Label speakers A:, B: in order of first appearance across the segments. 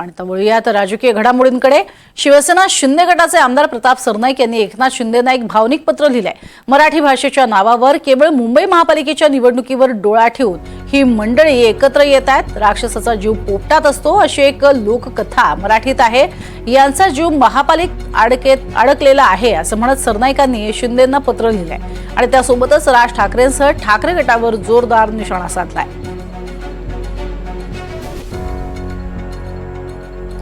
A: आणि आता वळूयात राजकीय घडामोडींकडे. शिवसेना शिंदे गटाचे आमदार प्रताप सरनाईक यांनी एकनाथ शिंदेना एक भावनिक पत्र लिहिलंय. मराठी भाषेच्या नावावर केवळ मुंबई महापालिकेच्या निवडणुकीवर डोळा ठेवून ही मंडळी एकत्र येत आहेत. राक्षसाचा जीव पोपटात असतो अशी एक लोककथा मराठीत आहे. यांचा जीव महापालिक अडकेत अडकलेला आहे असं म्हणत सरनाईकांनी शिंदेंना पत्र लिहिलंय. आणि त्यासोबतच राज ठाकरेंसह ठाकरे गटावर जोरदार निशाणा साधलाय.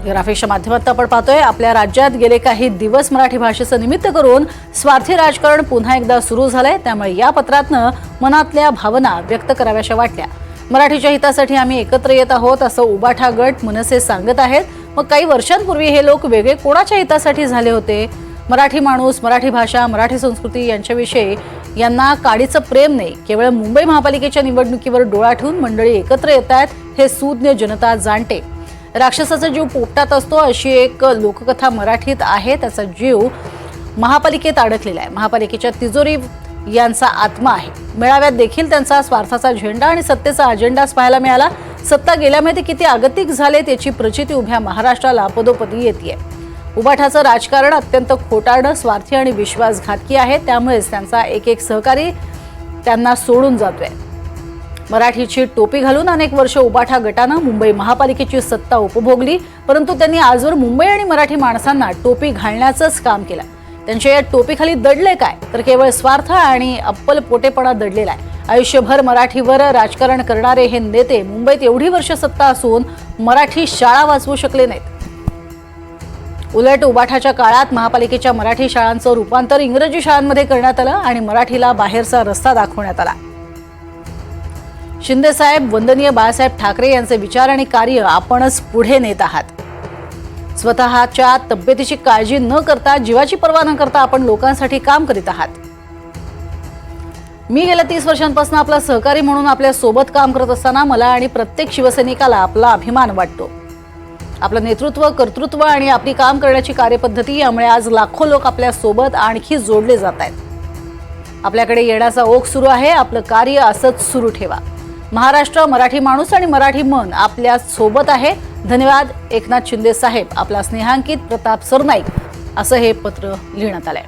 A: ग्राफिक्सच्या माध्यमातून आपण पाहतोय आपल्या राज्यात गेले काही दिवस मराठी भाषेचं निमित्त करून स्वार्थी राजकारण पुन्हा एकदा सुरू झालंय. त्यामुळे या पत्रातनं मनातल्या भावना व्यक्त कराव्याशा वाटल्या. मराठीच्या हितासाठी आम्ही एकत्र येत आहोत असं उबाठा गट मनसे सांगत आहेत. मग काही वर्षांपूर्वी हे लोक वेगळे कोणाच्या हितासाठी झाले होते? मराठी माणूस मराठी भाषा मराठी संस्कृती यांच्याविषयी यांना काडीचं प्रेम नाही. केवळ मुंबई महापालिकेच्या निवडणुकीवर डोळा ठेवून मंडळी एकत्र येत आहेत हे सुज्ञ जनता जाणते. राक्षसाचा जीव पोपटात असतो अशी एक लोककथा मराठीत आहे. त्याचा जीव महापालिकेत अडकलेला आहे. महापालिकेच्या तिजोरी यांचा आत्मा आहे. मेळाव्यात देखील त्यांचा स्वार्थाचा झेंडा आणि सत्तेचा अजेंडाच पाहायला मिळाला. सत्ता गेल्यामुळे ते किती आगतिक झाले त्याची प्रचिती उभ्या महाराष्ट्राला पदोपदी येते उबाठाचं राजकारण अत्यंत खोटारडं स्वार्थी आणि विश्वासघातकी आहे. त्यामुळेच त्यांचा एक एक सहकारी त्यांना सोडून जातोय. मराठीची टोपी घालून अनेक वर्ष उबाठा गटानं मुंबई महापालिकेची सत्ता उपभोगली परंतु त्यांनी आजवर मुंबई आणि मराठी माणसांना टोपी घालण्याचंच काम केलं. त्यांच्या या टोपीखाली दडले काय? तर केवळ स्वार्थ आणि अप्पल पोटेपणा दडलेला आहे. आयुष्यभर मराठीवर राजकारण करणारे हे नेते मुंबईत एवढी वर्ष सत्ता असून मराठी शाळा वाचवू शकले नाहीत. उलट उबाठाच्या काळात महापालिकेच्या मराठी शाळांचं रूपांतर इंग्रजी शाळांमध्ये करण्यात आलं आणि मराठीला बाहेरचा रस्ता दाखवण्यात आला. शिंदे साहेब वंदनीय बाळासाहेब ठाकरे यांचे विचार आणि कार्य आपणच पुढे नेत आहात. स्वतःच्या तब्येतीची काळजी न करता जीवाची पर्वा न करता आपण लोकांसाठी काम करीत आहात. मी गेल्या तीस वर्षांपासून आपला सहकारी म्हणून आपल्यासोबत काम करत असताना मला आणि प्रत्येक शिवसैनिकाला आपला अभिमान वाटतो. आपलं नेतृत्व कर्तृत्व आणि आपली काम करण्याची कार्यपद्धती यामुळे आज लाखो लोक आपल्यासोबत आणखी जोडले जात आहेत. आपल्याकडे येण्याचा ओघ सुरू आहे आपलं कार्य असंच सुरू ठेवा. महाराष्ट्र मराठी माणूस आणि मराठी मन आपल्यासोबत आहे. धन्यवाद एकनाथ शिंदे साहेब. आपला स्नेहांकित प्रताप सरनाईक. असं हे पत्र लिहिण्यात आलंय.